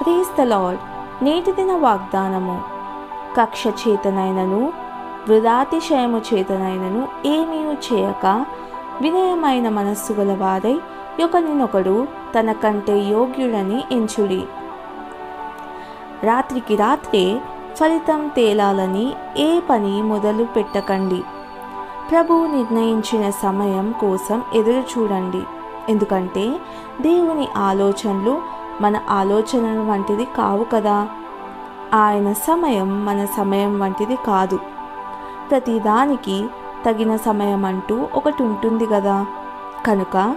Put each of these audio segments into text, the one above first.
Praise the lord నేటి దిన వాగ్దానము. కక్ష చేతనైనను వృధాతిశయము చేతనైనను ఏమీ చేయక వినయమైన మనస్సు గలవారై ఒకరినొకడు తన కంటే యోగ్యుడని ఎంచుడి. రాత్రికి రాత్రే ఫలితం తేలాలని ఏ పని మొదలు పెట్టకండి. ప్రభువు నిర్ణయించిన సమయం కోసం ఎదురు చూడండి ఎందుకంటే దేవుని ఆలోచనలు మన ఆలోచనల వంటిది కావు కదా. ఆయన సమయం మన సమయం వంటిది కాదు. ప్రతిదానికి తగిన సమయం అంటూ ఒకటి ఉంటుంది కదా. కనుక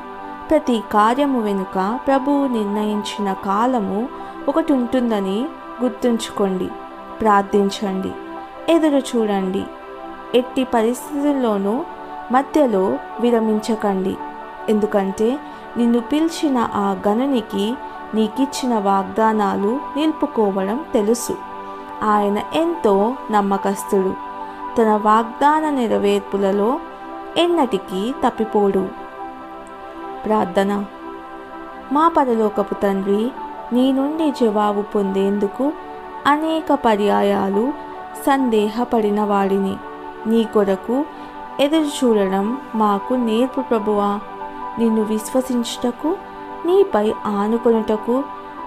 ప్రతి కార్యము వెనుక ప్రభువు నిర్ణయించిన కాలము ఒకటి ఉంటుందని గుర్తుంచుకోండి. ప్రార్థించండి. ఎదురు చూడండి. ఎట్టి పరిస్థితుల్లోనూ మధ్యలో విరమించకండి. ఎందుకంటే నిన్ను పిలిచిన ఆ గణనికి నీకిచ్చిన వాగ్దానాలు నిలుపుకోవడం తెలుసు. ఆయన ఎంతో నమ్మకస్తుడు. తన వాగ్దాన నెరవేర్పులలో ఎన్నటికీ తప్పిపోడు. ప్రార్థన. మా పరలోకపు తండ్రి నీ నుండి జవాబు పొందేందుకు అనేక పర్యాయాలు సందేహపడిన వాడిని నీ కొరకు ఎదురు చూడడం మాకు నేర్పు ప్రభువా. నిన్ను విశ్వసించుటకు నీపై ఆనుకొనుటకు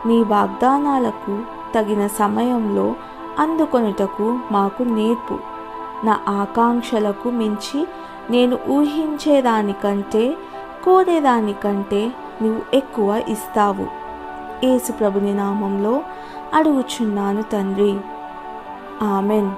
నీ వాగ్దానాలకు తగిన సమయంలో అందుకొనుటకు మాకు నేర్పు. నా ఆకాంక్షలకు మించి నేను ఊహించేదానికంటే కోరేదానికంటే నువ్వు ఎక్కువ ఇస్తావు. యేసు ప్రభుని నామంలో అడుగుచున్నాను తండ్రి. ఆమెన్.